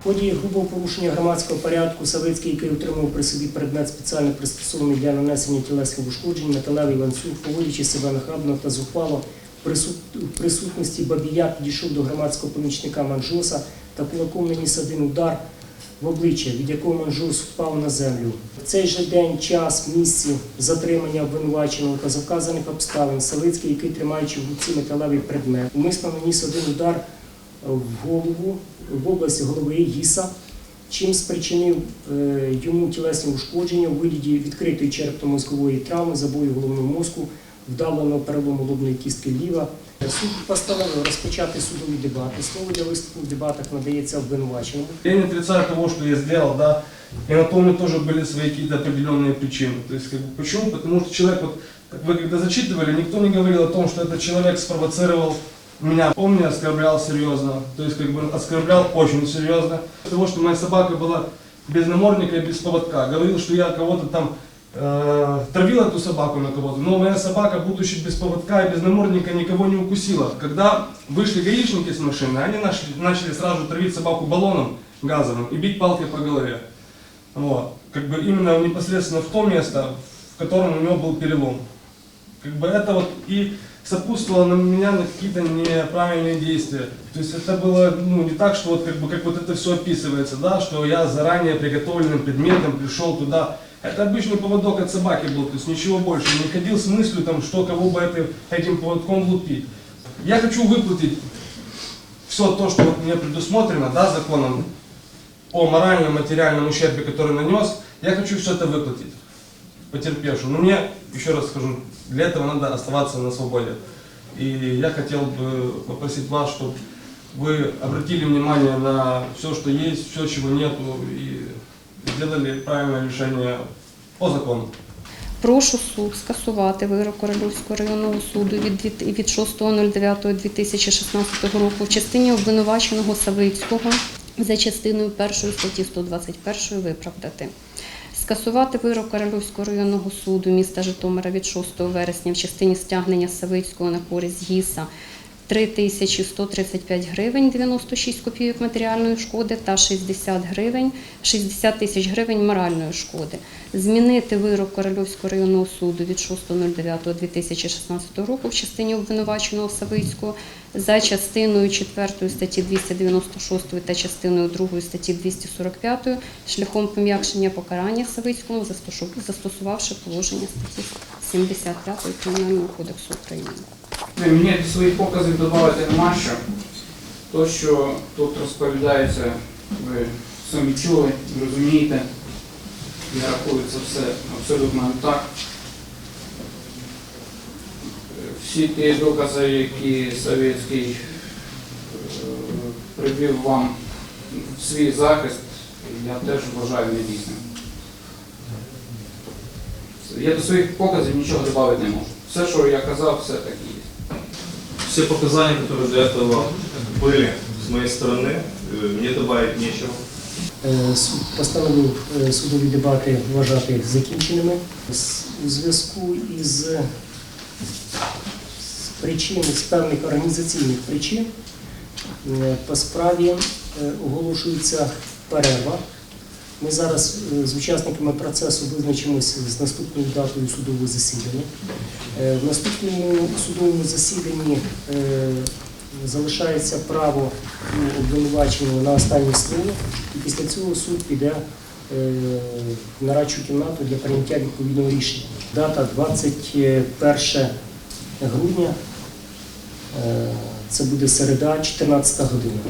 В ході грубого порушення громадського порядку Савицький, який отримав при собі предмет спеціально пристосований для нанесення тілесних ушкоджень, металевий ланцюг, поводячи себе нахабно та зухвало, в присутності бабія підійшов до громадського помічника Манжоса та кулаком наніс один удар в обличчя, від якого Манжос впав на землю. В цей же день, час, місці затримання обвинуваченого та за вказаних обставин Савицький, який тримаючи в руці металевий предмет, умисно наніс один удар в голову в області голови Гіса, чим спричинив е, йому тілесні ушкодження у вигляді відкритої черепно-мозкової травми, забою головного мозку, вдавленого перелому лобної кістки ліва. Суд постановив розпочати судові дебати. Слово для виступу в дебатах надається обвинуваченому. Я не отрицаю того, что я сделал, да, и на то у меня тоже были свои какие-то определенные причины. То есть, как бы, почему? Потому что человек, вот, как вы когда зачитывали, никто не говорил о том, что этот человек спровоцировал меня. Он меня оскорблял серьезно, то есть, как бы, оскорблял очень серьезно. Того, что моя собака была без намордника и без поводка. Говорил, что я кого-то там э, травил эту собаку на кого-то, но моя собака, будучи без поводка и без намордника, никого не укусила. Когда вышли гаишники с машины, они нашли- начали сразу травить собаку баллоном газовым и бить палкой по голове. Вот. Как бы именно непосредственно в то место, в котором у него был перелом. Как бы это вот и сопутствовало на меня на какие-то неправильные действия. То есть это было ну, не так, что вот как бы как вот это все описывается, да, что я заранее приготовленным предметом пришел туда. Это обычный поводок от собаки был, то есть ничего больше. Не ходил с мыслью, там, что кого бы это- этим поводком лупить. Я хочу выплатить все то, что вот мне предусмотрено, да, законом о моральном, материальном ущербе, который нанес, я хочу все это выплатить потерпевшему. Но мне, еще раз скажу, для этого надо оставаться на свободе. И я хотел бы попросить вас, чтобы вы обратили внимание на все, что есть, все, чего нету, и сделали правильное решение по закону. Прошу суд скасувати вирок Корольовського районного суду від дві- від 6.09.2016 року в частині обвинуваченого Савицького за частиною першої статті 121 виправдати. Скасувати вирок Королівського районного суду міста Житомира від 6 вересня в частині стягнення Савицького на користь ГІСа 3135 гривень 96 копійок матеріальної шкоди та 60 гривень 60 тисяч гривень моральної шкоди. Змінити вирок Корольовського районного суду від 6.09.2016 року в частині обвинуваченого Савицького за частиною 4 статті 296 та частиною 2 статті 245 шляхом пом'якшення покарання Савицькому, застосу- застосувавши положення статті 75 Кримінального кодексу України. Ні, Мені до своїх показів додати нема що. То, що тут розповідається, ви самі чули, розумієте. Я рахую це все абсолютно так. Всі ті докази, які Совєтський е, привів вам в свій захист, я теж вважаю недійсним. Я до своїх показів нічого додати не можу. Все, що я казав, все так і є Все показания, которые до этого были с моей стороны, э, мне добавить нечего. Е, Суд постановив е, судові дебати вважати закінченими З- у зв'язку із з причин, з певних організаційних причин е, по справі е, оголошується перерва. Ми зараз е, з учасниками процесу визначимося з наступною датою судового засідання. Е, В наступному судовому засіданні е, залишається право обвинуваченого на останнє слово, і після цього суд піде в нарадчу кімнату для прийняття відповідного рішення. Дата 21 грудня, це буде середа, 14 година.